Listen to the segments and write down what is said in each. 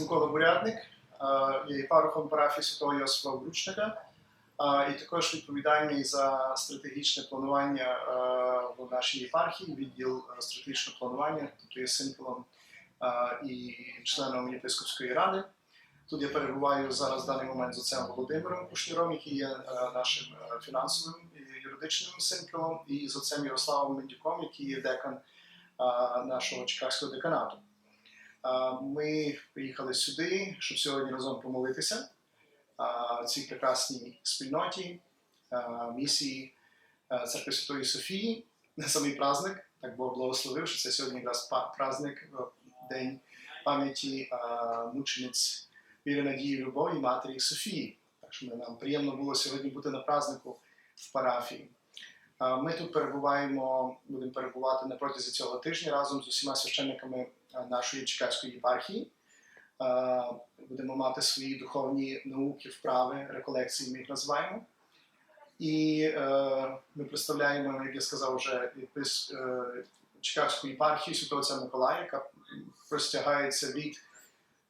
Микола Бурятник, е, я є парохом парафії Святого Йосифа Обручника і також відповідальний за стратегічне планування в нашій єпархії, відділ стратегічного планування, тобто є символом і членом єпископської ради. Тут я перебуваю зараз в даний момент з отцем Володимиром Кушніром, який є нашим фінансовим і юридичним символом, і з отцем Ярославом Мендюком, який є декан нашого Чикагського деканату. Ми приїхали сюди, щоб сьогодні разом помолитися цій прекрасній спільноті, місії Церкви Святої Софії на самий праздник. Так Бог благословив, що це сьогодні якраз праздник, е, день пам'яті мучениць віри надії любові матері Софії. Так що нам приємно було сьогодні бути на празднику в парафії. Ми тут перебуваємо, будемо перебувати на протязі цього тижня разом з усіма священниками нашої Чекаської єпархії. Будемо мати свої духовні науки, вправи, реколекції, ми їх називаємо. І е, ми представляємо, як я сказав, вже єпис, е, Чикагську єпархію Святого Миколая, яка простягається від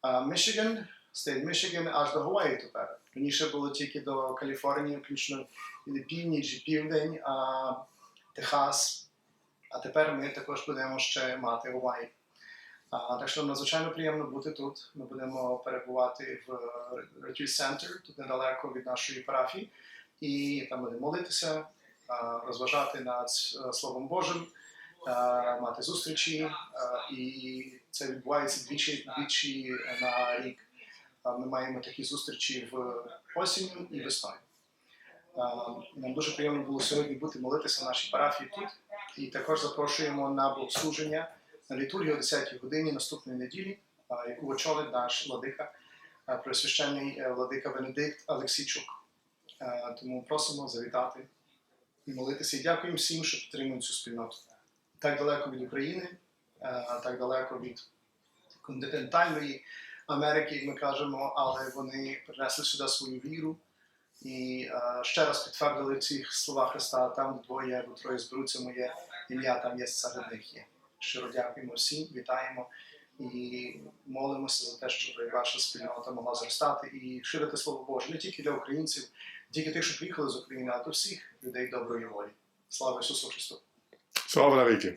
е, Мічиган, стейт Мічиган аж до Гаваї тепер. Раніше було тільки до Каліфорнії, включно північ, південь, а, Техас. А тепер ми також будемо ще мати Гаваї. Так що надзвичайно приємно бути тут. Ми будемо перебувати в Retreat Center, тут недалеко від нашої парафії, і там будемо молитися, розважати над е, Словом Божим, мати зустрічі. І це відбувається двічі, двічі на рік. Ми маємо такі зустрічі в осінню і весною. Нам дуже приємно було сьогодні бути молитися в нашій парафії тут. І також запрошуємо на богослуження на літургію о 10 годині наступної неділі, яку очолить наш владика, а, е, владика Венедикт Олексійчук. Тому просимо завітати і молитися. І дякуємо всім, що підтримують цю спільноту. Так далеко від України, так далеко від континентальної Америки, ми кажемо, але вони принесли сюди свою віру і е, ще раз підтвердили ці слова Христа, там двоє або троє зберуться моє ім'я, там є серед них є. Щиро дякуємо всім, вітаємо і молимося за те, щоб ваша спільнота могла зростати і ширити слово Боже не тільки для українців, тільки тих, що приїхали з України, а до всіх людей доброї волі. Слава Ісусу Христу! Слава навіки!